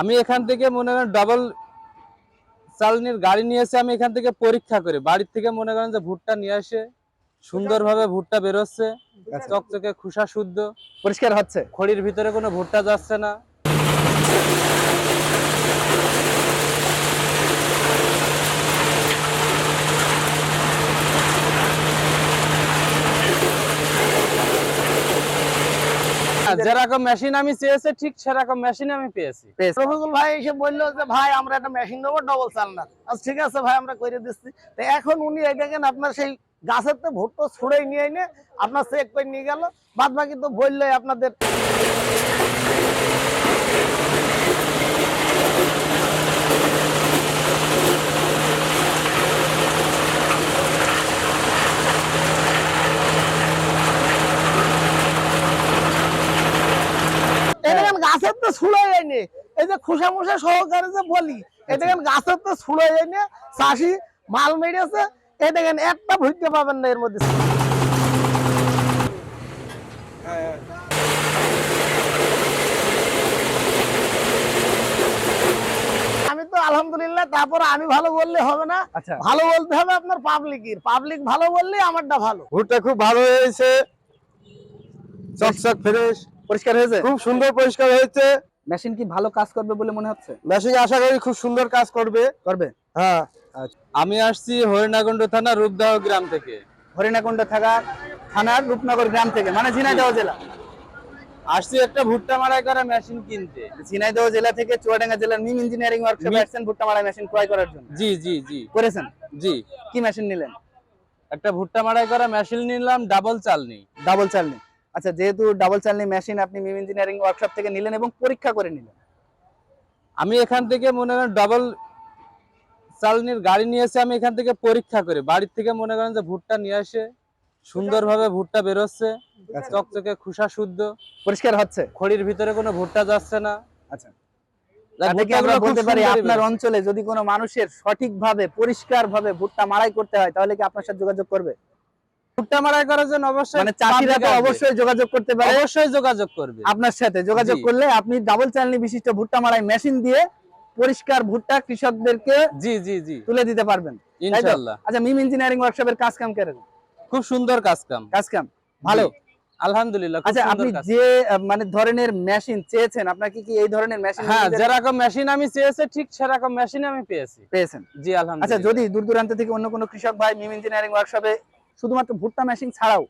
আমি এখান থেকে মনে করেন ডবল চালনির গাড়ি নিয়ে এসে আমি এখান থেকে পরীক্ষা করি। বাড়ির থেকে মনে করেন যে ভুট্টা নিয়ে আসে সুন্দরভাবে ভুট্টা বেরোচ্ছে আচ্ছা। চকচকে খুশা শুদ্ধ পরিষ্কার হচ্ছে। খড়ির ভিতরে কোনো ভুট্টা যাচ্ছে না। যেরকম মেশিন আমি চেয়েছি ঠিক সেরকম মেশিন আমি পেয়েছি। পেয়েছে। রফিকুল ভাই এসে বলল যে ভাই আমরা একটা মেশিন দেবো ডবল চালনা আচ্ছা ঠিক আছে ভাই আমরা করে দিচ্ছি। তো এখন উনি দেখেন আপনার সেই গাছের তো ভুট্টো ছুড়ে নিয়ে এনে আপনার চেক করে নিয়ে গেল। বাদ বাকি তো বলল আপনাদের এই দেখেন গাছের তো ছুড়ে এনে এই যে খুশা মুসা সহকারে যে বলি এই দেখেন গাছের তো ছুড়ে এনে চাষি মাল মেরেছে এই দেখেন একটা ভুট্টে পাবেন না এর মধ্যে। আমি তো আলহামদুলিল্লাহ তারপর আমি ভালো বললে হবে না। আচ্ছা। ভালো বলতে হবে আপনার পাবলিকের। পাবলিক ভালো বললে আমারটা ভালো। ভুট্টা খুব ভালো হয়েছে। চকচক ফ্রেশ। পরিষ্কার হয়েছে? খুব সুন্দর পরিষ্কার হয়েছে। মেশিন কি ভালো কাজ করবে বলে মনে হচ্ছে? মেশিন আশা করি খুব সুন্দর কাজ করবে। করবে? হ্যাঁ। আমি আসছি হরিণাকুণ্ড থানা রূপদাহ গ্রাম থেকে। হরিণাকুণ্ড থাকা থানার রূপনগর গ্রাম থেকে মানে ঝিনাইদহ জেলা। আসছি একটা ভুট্টা মারাই করা মেশিন কিনতে। ঝিনাইদহ জেলা থেকে চুয়াডাঙ্গা জেলার মিম ইঞ্জিনিয়ারিং ওয়ার্কশপে আসছেন ভুট্টা মারা মেশিন ক্রয় করার জন্য। জি জি জি। করেছেন? জি। কি মেশিন নিলেন? একটা ভুট্টা মারাই করা মেশিন নিলাম ডাবল চালনি। ডাবল চালনি। আচ্ছা যেহেতু ডাবল চালনি মেশিন আপনি মিম ইঞ্জিনিয়ারিং ওয়ার্কশপ থেকে নিলেন এবং পরীক্ষা করে নিলেন। আমি এখান থেকে মনে করেন ডাবল চালনির গাড়ি নিয়ে এসে আমি এখান থেকে পরীক্ষা করি। বাড়ির থেকে মনে করেন যে ভুট্টা নিয়ে আসে সুন্দরভাবে ভুট্টা বেরোচ্ছে আচ্ছা। চকচকে খুশা শুদ্ধ পরিষ্কার হচ্ছে? খড়ির ভিতরে কোনো ভুট্টা যাচ্ছে না। আচ্ছা। আমরা বলতে পারি আপনার অঞ্চলে যদি কোনো মানুষের সঠিকভাবে পরিষ্কারভাবে ভুট্টা মারাই করতে হয় তাহলে কি আপনার সাথে যোগাযোগ করবে? ভুট্টা মারাই করার জন্য অবশ্যই মানে চাষিরা তো অবশ্যই যোগাযোগ করতে পারে। অবশ্যই যোগাযোগ করবে। আপনার সাথে যোগাযোগ করলে আপনি ডাবল চালনি বিশিষ্ট ভুট্টা মারাই মেশিন দিয়ে পরিষ্কার ভুট্টা কৃষকদেরকে জি জি জি। তুলে দিতে পারবেন। ইনশাআল্লাহ আচ্ছা মিম ইঞ্জিনিয়ারিং ওয়ার্কশপের কাজ কাম করেন খুব সুন্দর কাজ কাম। কাজ কাম? ভালো? আলহামদুলিল্লাহ আচ্ছা আপনি যে মানে ধরনের মেশিন চেয়েছেন আপনাকে কি এই ধরনের মেশিন হ্যাঁ যেরকম মেশিন আমি চেয়েছি ঠিক সেরকম মেশিন আমি পেয়েছি। পেয়েছেন। জি আচ্ছা যদি দূর দূরান্ত থেকে অন্য কোনো কৃষক ভাই মিম ইঞ্জিনিয়ারিং ওয়ার্কশপে শুধুমাত্র ভুট্টা মেশিন ছাড়াও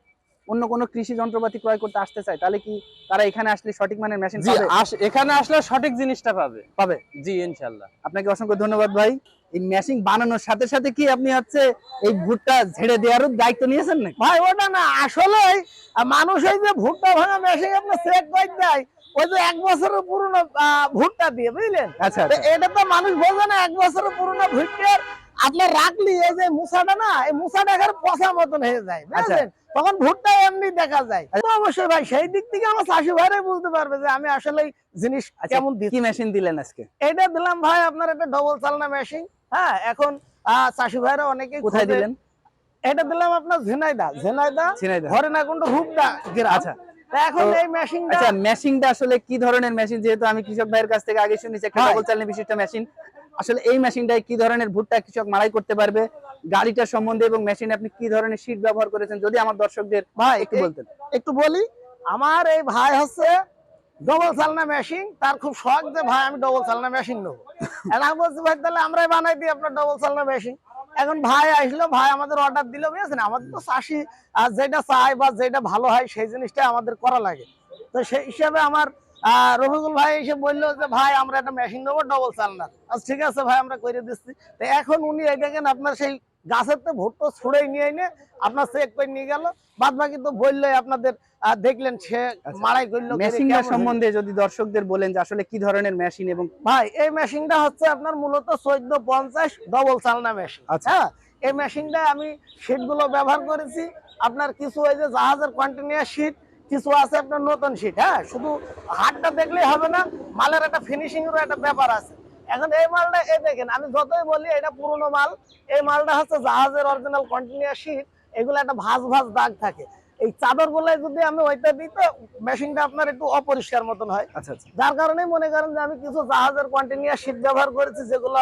অন্য কোনো কৃষি যন্ত্রপাতি ক্রয় করতে আসতে চায় তাহলে কি তারা এখানে আসলে সঠিক মানের মেশিন পাবে? এখানে আসলে সঠিক জিনিসটা পাবে। পাবে? জি ইনশাআল্লাহ। আপনাকে অসংখ্য ধন্যবাদ ভাই। এই মেশিন বানানোর সাথে সাথে কি আপনি হচ্ছে এই ভুট্টা ঝেড়ে দেওয়ারও দায়িত্ব নিয়েছেন নাকি? ভাই ওটা না আসলে মানুষ এই যে ভুট্টা ভাঙা মেশিন আপনার চেক করে দেয় ওই যে এক বছরের পুরনো ভুট্টা দিয়ে বুঝলেন? আচ্ছা আচ্ছা। এটা তো মানুষ বোঝে না এক বছরের পুরনো ভুট্টার আপনার রাখলি এই যে মুসাটা না এই মুসাটা এখানে পচা মতন হয়ে যায় আচ্ছা। বুঝলেন? তখন ভুট্টা এমনি দেখা যায়। তো অবশ্যই ভাই সেই দিক থেকে আমার চাষি ভাইরাই বুঝতে পারবে যে আমি আসলে জিনিস আচ্ছা, কেমন কি মেশিন দিলেন আজকে? এটা দিলাম ভাই আপনার একটা ডবল চালনা মেশিন হ্যাঁ? এখন চাষি ভাইরা অনেকে কোথায় দিলেন? এটা দিলাম আপনার ঝিনাইদা ঝিনাইদা আচ্ছা। তা এখন এই মেশিনটা আচ্ছা মেশিনটা আসলে কি ধরনের মেশিন যেহেতু আমি কৃষক ভাইয়ের কাছ থেকে আগে শুনেছি একটা ডবল চালনি বিশিষ্ট মেশিন আসলে এই মেশিনটায় কি ধরনের ভুট্টা কৃষক মারাই করতে পারবে? গাড়িটা সম্বন্ধে এবং মেশিনে আপনি কি ধরনের শীট ব্যবহার করেছেন? যদি আমার দর্শকদের ভাই একটু বলতেন। একটু বলি আমার এই ভাই হচ্ছে ডবল চালনা মেশিন তার খুব শখ যে ভাই আমি ডবল চালনা মেশিন নেব। এখন আমি বলছি ভাই তাহলে আমরাই বানাই দিই আপনার ডবল চালনা মেশিন। এখন ভাই আসলো ভাই আমাদের অর্ডার দিল বুঝেছেন? আমাদের তো চাষি আর যেটা চাই বা যেটা ভালো হয় সেই জিনিসটা আমাদের করা লাগে। তো সেই হিসাবে আমার রফিকুল ভাই এসে বলল যে ভাই আমরা একটা মেশিন নেব ডবল চালনার আচ্ছা ঠিক আছে ভাই আমরা করে দিচ্ছি। তো এখন উনি দেখেন আপনার সেই গাছের তো ভুট্টো ছুড়ে নিয়ে এনে আপনার চেক করে নিয়ে গেল। বাদ বাকি তো বললে আপনাদের দেখলেন সে আচ্ছা। মারাই করল মেশিনটা সম্বন্ধে যদি দর্শকদের বলেন যে আসলে কি ধরনের মেশিন এবং ভাই এই মেশিনটা হচ্ছে আপনার মূলত চোদ্দ পঞ্চাশ ডবল চালনা মেশিন আচ্ছা। হ্যাঁ? এই মেশিনটা আমি শীটগুলো ব্যবহার করেছি। আপনার কিছু ওই যে জাহাজের কন্টিনিউয়াস শীট কিছু আছে আপনার নতুন শীট হ্যাঁ? শুধু হাটটা দেখলেই হবে না মালের একটা ফিনিশিং এর একটা ব্যাপার আছে। এখন এই মালটা এই দেখেন আমি যতই বলি এটা পুরনো মাল। এই মালটা হচ্ছে জাহাজের অরিজিনাল কন্টিনিউয়াস শীট এগুলো একটা ভাঁজ ভাঁজ দাগ থাকে। এই চাদর গুলাই যদি আমি ওইটা দিই তো মেশিনটা আপনার একটু অপরিষ্কার মতন হয়। আচ্ছা আচ্ছা। যার কারণে মনে করেন যে আমি কিছু জাহাজের কন্টিনিউয়াস শীট ব্যবহার করেছি যেগুলো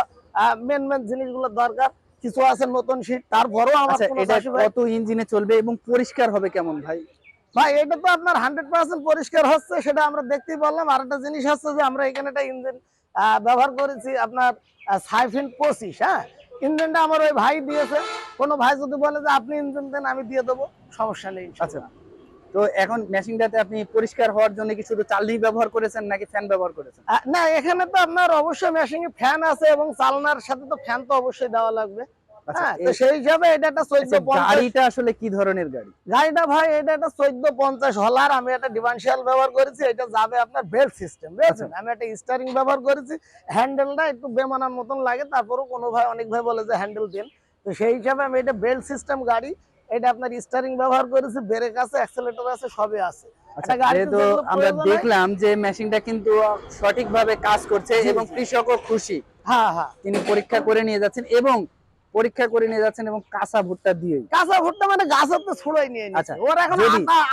মেন মেন জিনিসগুলো দরকার। কিছু আছে নতুন শীট তারপরেও আমার আচ্ছা কত ইঞ্জিনে চলবে এবং পরিষ্কার হবে কেমন ভাই? ভাই এটা তো আপনার হান্ড্রেড পার্সেন্ট পরিষ্কার হচ্ছে সেটা আমরা দেখতেই পারলাম। আর একটা জিনিস হচ্ছে যে আমরা এখানে একটা ইঞ্জিন ব্যবহার করেছি আপনার সাইফিন পঁচিশ হ্যাঁ? ইঞ্জিনটা আমার ওই ভাই দিয়েছে। কোনো ভাই যদি বলে যে আপনি ইঞ্জিন দেন আমি দিয়ে দেবো। সমস্যা নেই আচ্ছা তো এখন মেশিনটাতে আপনি পরিষ্কার হওয়ার জন্য কি শুধু চালনি ব্যবহার করেছেন নাকি ফ্যান ব্যবহার করেছেন? না এখানে তো আপনার অবশ্যই মেশিনে ফ্যান আছে এবং চালনার সাথে তো ফ্যান তো অবশ্যই দেওয়া লাগবে। সেই হিসাবে এটা একটা চোদ্দ আচ্ছা, গাড়িটা আসলে কি ধরনের গাড়ি? গাড়িটা ভাই এটা একটা চোদ্দ পঞ্চাশ হলার। আমি একটা ব্যবহার করেছি এটা যাবে আপনার বেল্ট সিস্টেম বুঝেছেন? আমি একটা স্টারিং ব্যবহার করেছি। হ্যান্ডেলটা একটু বেমানার মতন লাগে তারপরেও কোনো ভাই অনেক ভাই বলে যে হ্যান্ডেল দিন। তো সেই হিসাবে আমি এটা বেল্ট সিস্টেম গাড়ি এটা আপনার স্টারিং ব্যবহার করেছি ব্রেক আছে অ্যাক্সেলেটর আছে সবই আছে। আচ্ছা আমরা দেখলাম যে মেশিনটা কিন্তু সঠিকভাবে কাজ করছে এবং। কৃষকও খুশি। হ্যাঁ হ্যাঁ। তিনি পরীক্ষা করে নিয়ে যাচ্ছেন এবং পরীক্ষা করে নিয়ে যাচ্ছেন এবং কাঁচা ভুট্টা দিয়ে কাঁচা ভুট্টা মানে গাছ তো ছোড়াই নিয়ে আচ্ছা, ওর এখন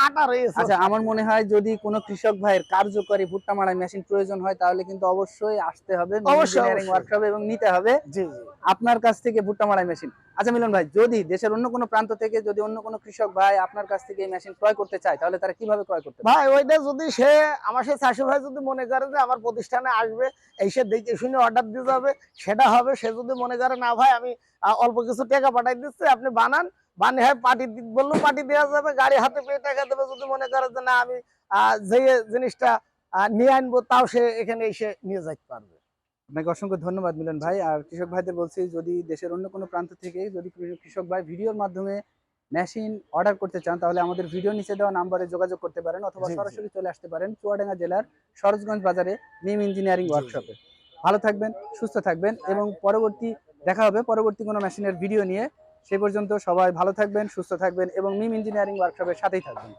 আটা রয়েছে। আচ্ছা আমার মনে হয় যদি কোনো কৃষক ভাইয়ের কার্যকরী ভুট্টা মারা মেশিন প্রয়োজন হয় তাহলে কিন্তু অবশ্যই আসতে হবে অবশ্যই, ওয়ার্কশপে এবং নিতে হবে। জি জি। আপনার কাছ থেকে ভুট্টা মারা মেশিন আচ্ছা মিলন ভাই, যদি দেশের অন্য কোনো প্রান্ত থেকে যদি অন্য কোনো কৃষক ভাই আপনার কাছ থেকে এই মেশিন ক্রয় করতে চায়, তাহলে তারা কীভাবে ক্রয় করতে ভাই, ওইটা যদি সে, আমার সে চাষি ভাই যদি মনে করে যে আমার প্রতিষ্ঠানে আসবে এসে দেখে শুনে অর্ডার দিয়ে যাবে, সেটা হবে। সে যদি মনে করে, না ভাই, আমি অল্প কিছু টাকা পাঠাই দিচ্ছি, আপনি বানান। বানিয়ে হয় পার্টি বললেও পার্টি দেওয়া যাবে, গাড়ি হাতে পেয়ে টাকা দেবে। যদি মনে করে যে, না, আমি যে জিনিসটা নিয়ে আনব, তাও সে এখানে এসে নিয়ে যাইতে পারবে। আপনাকে অসংখ্য ধন্যবাদ মিলন ভাই আর কৃষক ভাইদের বলছি যদি দেশের অন্য কোনো প্রান্ত থেকে যদি কৃষক- ভাই ভিডিওর মাধ্যমে মেশিন অর্ডার করতে চান তাহলে আমাদের ভিডিও নিচে দেওয়া নাম্বারে যোগাযোগ করতে পারেন অথবা। সরাসরি চলে আসতে পারেন চুয়াডাঙ্গা জেলার সরোজগঞ্জ বাজারে মিম ইঞ্জিনিয়ারিং। ওয়ার্কশপে ভালো থাকবেন সুস্থ থাকবেন এবং পরবর্তী দেখা হবে পরবর্তী কোনো মেশিনের ভিডিও নিয়ে সে পর্যন্ত সবাই ভালো থাকবেন সুস্থ থাকবেন এবং মিম ইঞ্জিনিয়ারিং ওয়ার্কশপের সাথেই থাকবেন